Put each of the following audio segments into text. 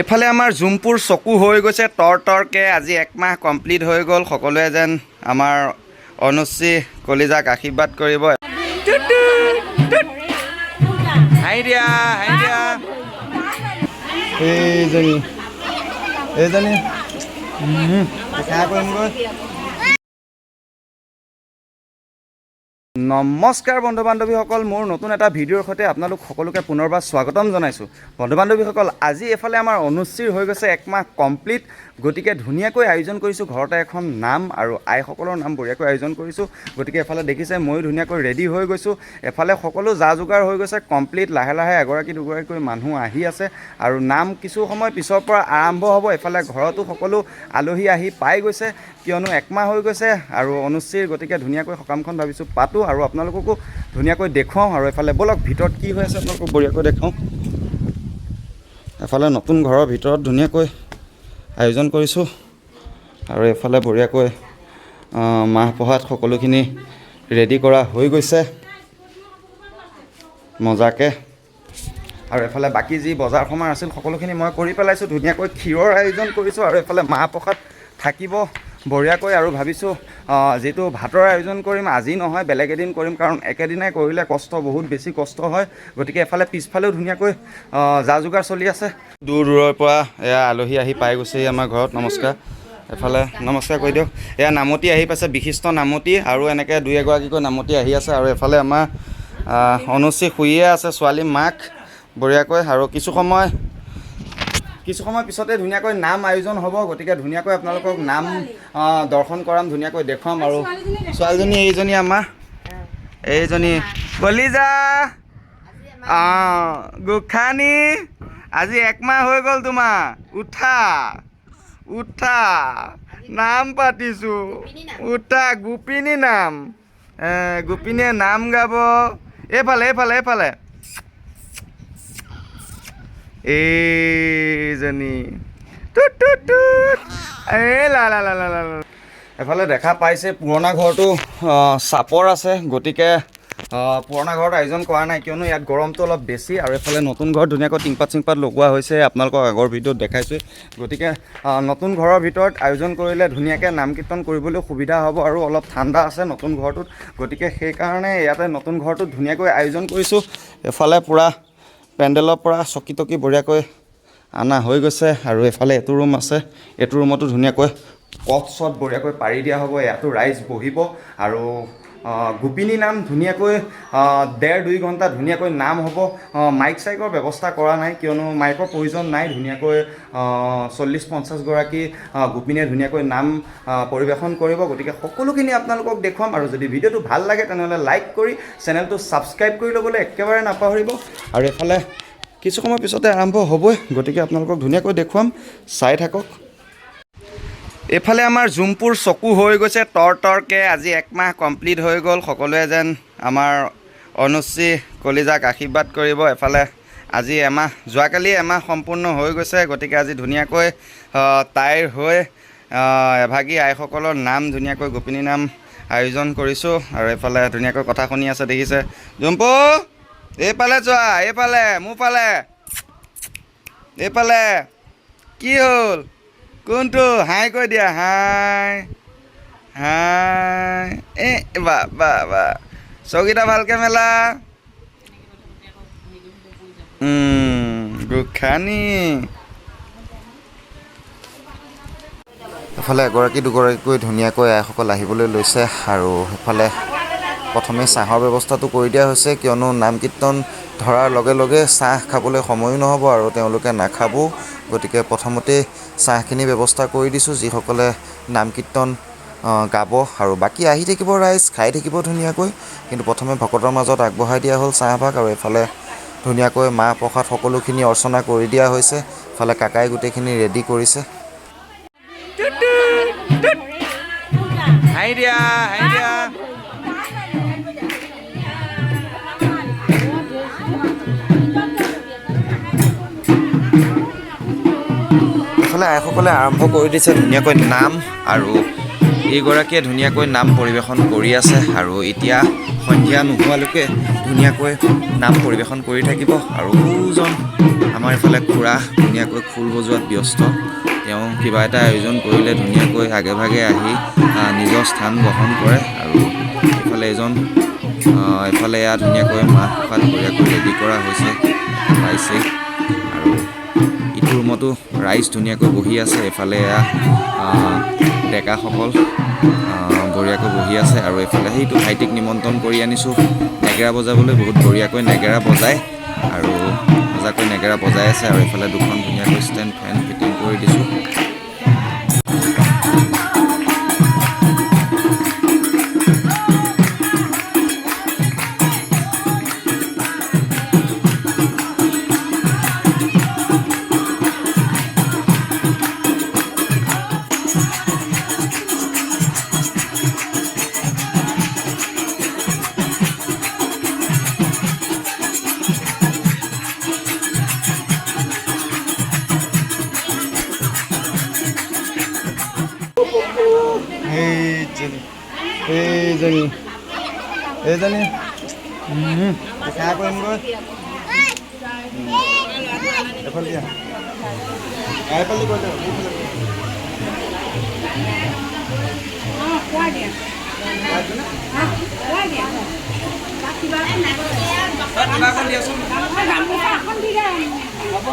এইফালে আমাৰ জুমপুৰ চকু হৈ গৈছে তৰ তৰকৈ আজি একমাহ কমপ্লিট হৈ গ'ল। সকলোৱে যেন আমাৰ অনুশ্ৰী কলিজাক আশীৰ্বাদ কৰিব। এইজনী এইজনী। নমস্কাৰ বন্ধু বান্ধৱীসকল মোৰ নতুন এটা ভিডিঅ'ৰ সৈতে আপোনালোক সকলোকে পুনৰবাৰ স্বাগতম জনাইছোঁ। বন্ধু বান্ধৱীসকল আজি এইফালে আমাৰ অনুশ্ৰীৰ হৈ গৈছে একমাহ কমপ্লিট গতিকে ধুনীয়াকৈ আয়োজন কৰিছোঁ ঘৰতে এখন নাম আৰু আইসকলৰ নাম বঢ়িয়াকৈ আয়োজন কৰিছোঁ। গতিকে এফালে দেখিছে ময়ো ধুনীয়াকৈ ৰেডি হৈ গৈছোঁ। এফালে সকলো যা যোগাৰ হৈ গৈছে কমপ্লিট লাহে লাহে এগৰাকী দুগৰাকীকৈ মানুহ আহি আছে আৰু নাম কিছু সময় পিছৰ পৰা আৰম্ভ হ'ব এফালে ঘৰতো সকলো আলহী আহি পাই গৈছে কিয়নো একমাহ হৈ গৈছে আৰু অনুশ্ৰীৰ গতিকে ধুনীয়াকৈ সকামখন ভাবিছোঁ পাতোঁ আৰু আপোনালোককো ধুনীয়াকৈ দেখুৱাওঁ আৰু এফালে ব'লক ভিতৰত কি হৈ আছে আপোনালোকক বঢ়িয়াকৈ দেখুৱাওঁ এফালে নতুন ঘৰৰ ভিতৰত ধুনীয়াকৈ আয়োজন কৰিছোঁ আৰু এফালে বঢ়িয়াকৈ মাহ প্ৰসাদ সকলোখিনি ৰেডি কৰা হৈ গৈছে। মজাকৈ। আৰু এফালে বাকী যি বজাৰ সমাৰ আছিল সকলোখিনি মই কৰি পেলাইছোঁ। ধুনীয়াকৈ ক্ষীৰৰ আয়োজন কৰিছোঁ আৰু এফালে মাহ প্ৰসাদ থাকিব। বঢ়িয়াকৈ আৰু ভাবিছোঁ যিটো ভাতৰ আয়োজন কৰিম আজি নহয় বেলেগ এদিন কৰিম কাৰণ একেদিনাই কৰিলে কষ্ট বহুত বেছি কষ্ট হয়। গতিকে এফালে পিছফালেও ধুনীয়াকৈ যা যোগাৰ চলি আছে। দূৰ দূৰৰ পৰা এয়া আলহী আহি পাই গৈছেহি আমাৰ ঘৰত নমস্কাৰ। এফালে নমস্কাৰ কৰি দিয়ক। এয়া নামতি আহি পাইছে বিশিষ্ট নামতি আৰু এনেকৈ দুই এগৰাকীকৈ নামতি আহি আছে আৰু এফালে আমাৰ অনুশ্ৰী শুইয়ে আছে ছোৱালী মাক বঢ়িয়াকৈ আৰু কিছু সময় কিছু সময় পিছতে ধুনীয়াকৈ নাম আয়োজন হ'ব গতিকে ধুনীয়াকৈ আপোনালোকক নাম দৰ্শন কৰাম ধুনীয়াকৈ দেখুৱাম আৰু ছোৱালীজনী এইজনী আমাৰ এইজনী কলিজা। অঁ গোখানি আজি একমাহ হৈ গ'ল তোমাৰ উঠা উঠা নাম পাতিছোঁ উঠা গোপিনী নাম গোপিনীয়ে নাম গাব এইফালে এইফালে এইফালে। এইজনী। এফালে দেখা পাইছে পুৰণা ঘৰটো চাপৰ আছে গতিকে পুৰণা ঘৰত আয়োজন কৰা নাই কিয়নো ইয়াত গৰমটো অলপ বেছি আৰু এফালে নতুন ঘৰত ধুনীয়াকৈ টিংপাত চিংপাত লগোৱা হৈছে আপোনালোকক আগৰ ভিডিঅ'ত দেখাইছোঁ গতিকে নতুন ঘৰৰ ভিতৰত আয়োজন কৰিলে ধুনীয়াকৈ নাম কীৰ্তন কৰিবলৈ সুবিধা হ'ব আৰু অলপ ঠাণ্ডা আছে নতুন ঘৰটোত। গতিকে সেইকাৰণে ইয়াতে নতুন ঘৰটোত ধুনীয়াকৈ আয়োজন কৰিছোঁ। এফালে পূৰা পেণ্ডেলৰ পৰা চকী টকী বঢ়িয়াকৈ অনা হৈ গৈছে আৰু এইফালে এইটো ৰুম আছে। এইটো ৰুমতো ধুনীয়াকৈ কঠ চট বঢ়িয়াকৈ পাৰি দিয়া হ'ব ইয়াতো ৰাইজ বহিব আৰু গোপিনী নাম ধুনীয়াকৈ ডেৰ দুই ঘণ্টা ধুনীয়াকৈ নাম হ'ব। মাইক চাইকৰ ব্যৱস্থা কৰা নাই কিয়নো মাইকৰ প্ৰয়োজন নাই। ধুনীয়াকৈ চল্লিছ পঞ্চাছগৰাকী গোপিনীয়ে ধুনীয়াকৈ নাম পৰিৱেশন কৰিব। গতিকে সকলোখিনি আপোনালোকক দেখুৱাম আৰু যদি ভিডিঅ'টো ভাল লাগে তেনেহ'লে লাইক কৰি চেনেলটো ছাবস্ক্ৰাইব কৰি ল'বলৈ একেবাৰে নাপাহৰিব। আৰু এইফালে কিছু সময় পিছতে আৰম্ভ হ'বই। গতিকে আপোনালোকক ধুনীয়াকৈ দেখুৱাম। চাই থাকক। এইফালে আমাৰ জুমপুৰ চকু হৈ গৈছে তৰ তৰকৈ আজি একমাহ কমপ্লিট হৈ গ'ল। সকলোৱে যেন আমাৰ অনুশ্ৰী কলিজাক আশীৰ্বাদ কৰিব। এফালে আজি এমাহ যোৱাকালি এমাহ সম্পূৰ্ণ হৈ গৈছে গতিকে আজি ধুনীয়াকৈ তাইৰ হৈ এভাগী আইসকলৰ নাম ধুনীয়াকৈ গোপিনী নাম আয়োজন কৰিছোঁ। আৰু এইফালে ধুনীয়াকৈ কথা শুনি আছে দেখিছে। জুম্পু এইফালে যোৱা এইফালে মোৰ ফালে এইফালে কি হ'ল? কোনটো? হাই কৈ দিয়া হাই হাই। এ বা বা বা। চকীটা ভালকৈ মেলা। গোখানি এফালে এগৰাকী দুগৰাকীকৈ ধুনীয়াকৈ আইসকল আহিবলৈ লৈছে আৰু সেইফালে প্ৰথমে চাহৰ ব্যৱস্থাটো কৰি দিয়া হৈছে কিয়নো নাম কীৰ্তন ধৰাৰ লগে লগে চাহ খাবলৈ সময়ো নহ'ব আৰু তেওঁলোকে নাখাবও। গতিকে প্ৰথমতেই চাহখিনি ব্যৱস্থা কৰি দিছোঁ যিসকলে নাম কীৰ্তন গাব আৰু বাকী আহি থাকিব ৰাইজ খাই থাকিব ধুনীয়াকৈ। কিন্তু প্ৰথমে ভকতৰ মাজত আগবঢ়াই দিয়া হ'ল চাহভাগ আৰু এইফালে ধুনীয়াকৈ মাহ প্ৰসাদ সকলোখিনি অৰ্চনা কৰি দিয়া হৈছে। ইফালে কাকাই গোটেইখিনি ৰেডি কৰিছে। হাঁহি দিয়া হাঁহি দিয়া। তেনেহ'লে আইসকলে আৰম্ভ কৰি দিছে ধুনীয়াকৈ নাম আৰু এইগৰাকীয়ে ধুনীয়াকৈ নাম পৰিৱেশন কৰি আছে আৰু এতিয়া সন্ধিয়া নোহোৱালৈকে ধুনীয়াকৈ নাম পৰিৱেশন কৰি থাকিব আৰু বহুজন আমাৰ এইফালে খুৰা ধুনীয়াকৈ খোল বজোৱাত ব্যস্ত। তেওঁ কিবা এটা আয়োজন কৰিলে ধুনীয়াকৈ আগে ভাগে আহি নিজৰ স্থান গ্ৰহণ কৰে আৰু এইফালে এজন এইফালে এয়া ধুনীয়াকৈ মাহ পাত ধুনীয়াকৈ ৰেডি কৰা হৈছে পাইছে। ৰুমতো ৰাইজ ধুনীয়াকৈ বহি আছে এফালে ডেকাসকল বঢ়িয়াকৈ বহি আছে আৰু এফালে সেইটো ভাইটিক নিমন্ত্ৰণ কৰি আনিছোঁ। নেগেৰা বজাবলৈ বহুত বঢ়িয়াকৈ নেগেৰা বজায় আৰু সজাকৈ নেগেৰা বজাই আছে আৰু এফালে দুখন ধুনীয়াকৈ ষ্টেণ্ড ফেন ফিটিং কৰি দিছোঁ। চিনি এইজনী এইজনী দেখা কৰিমগৈ এইফালে দিয়া এইফালে গৈ হ'ব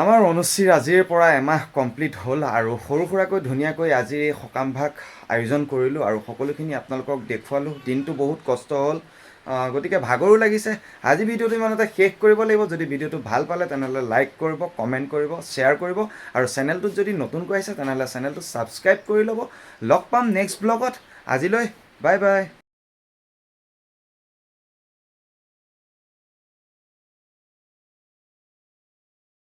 আমাৰ অনুষ্ঠিত আজিৰ পৰা এমাহ কমপ্লিট হ'ল আৰু সৰু সুৰাকৈ ধুনীয়াকৈ আজিৰ এই সকামভাগ আয়োজন কৰিলোঁ আৰু সকলোখিনি আপোনালোকক দেখুৱালোঁ। দিনটো বহুত কষ্ট হ'ল। গতিকে ভাগৰো লাগিছে। আজি ভিডিঅ'টো ইমানতে শেষ কৰিব লাগিব। যদি ভিডিঅ'টো ভাল পালে তেনেহ'লে লাইক কৰিব কমেণ্ট কৰিব শ্বেয়াৰ কৰিব আৰু চেনেলটোত যদি নতুনকৈ আহিছে তেনেহ'লে চেনেলটো ছাবস্ক্ৰাইব কৰি ল'ব। লগ পাম নেক্সট ব্লগত আজিলৈ বাই বাই